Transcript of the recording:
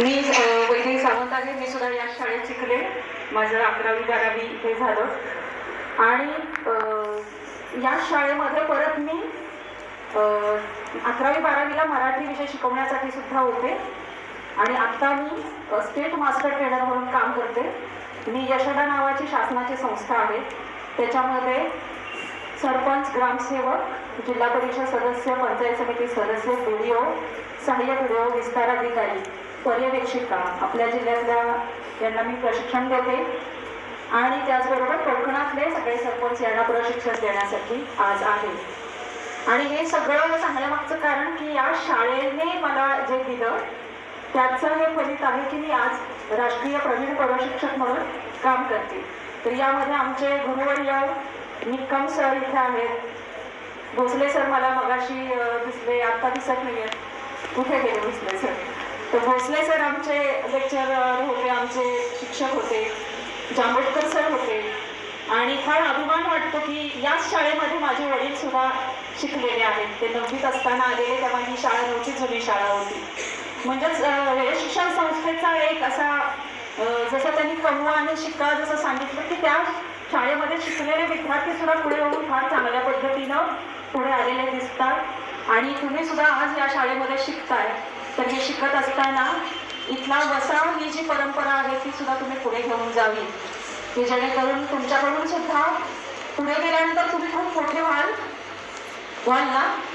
मी अ, सावंत आहे. मी सुद्धा या शाळेत शिकले. माझं अकरावी बारावी हे झालं. आणि या शाळेमध्ये परत मी अकरावी बारावीला मराठी विषय शिकवण्यासाठी सुद्धा होते. आणि आत्ता मी स्टेट मास्टर ट्रेनर म्हणून काम करते. मी यशोदा नावाची शासनाची संस्था आहे. त्याच्यामध्ये सरपंच ग्रामसेवक जिल्हा परिषद सदस्य पंचायत समिती सदस्य बी ओ सहाय्यक बी ओ विस्तार अधिकारी. पर्यवेक्षिका आपल्या जिल्ह्यातल्या यांना मी प्रशिक्षण देते. आणि त्याचबरोबर कोकणातले सगळे सरपंच यांना प्रशिक्षण देण्यासाठी आज आहे. आणि हे सगळं सांगण्यामागचं कारण की या शाळेने मला जे दिलं त्याचं हे फलित आहे की मी आज राष्ट्रीय प्रवीण प्रशिक्षक म्हणून काम करते. तर यामध्ये आमचे गुरुवर्य निकम सर इथे आहेत. भोसले सर मला मगाशी दिसले आता दिसत नाही आहेत कुठे गेले भोसले सर? तर भोसले सर आमचे लेक्चरर होते आमचे शिक्षक होते म्हणजे जांबटकर सर होते. आणि फार अभिमान वाटतो की याच शाळेमध्ये माझे वडील सुद्धा शिकलेले आहेत. ते नववीत असताना आलेले तेव्हा ही शाळा नव्हती जुनी शाळा होती. म्हणजेच शिक्षण संस्थेचा एक असा जसं त्यांनी कमवा आणि शिका जसं सांगितलं की त्या शाळेमध्ये शिकलेले विद्यार्थी सुद्धा पुढे होऊन फार चांगल्या पद्धतीनं पुढे आलेले दिसतात. आणि तुम्ही सुद्धा आज या शाळेमध्ये शिकताय. तर हे शिकत असताना इथला वसा ही जी परंपरा आहे ती सुद्धा तुम्ही पुढे घेऊन जावी. की जेणेकरून तुमच्याकडून सुद्धा पुढे गेल्यानंतर तुम्ही खूप मोठे व्हाल व्हाल ना?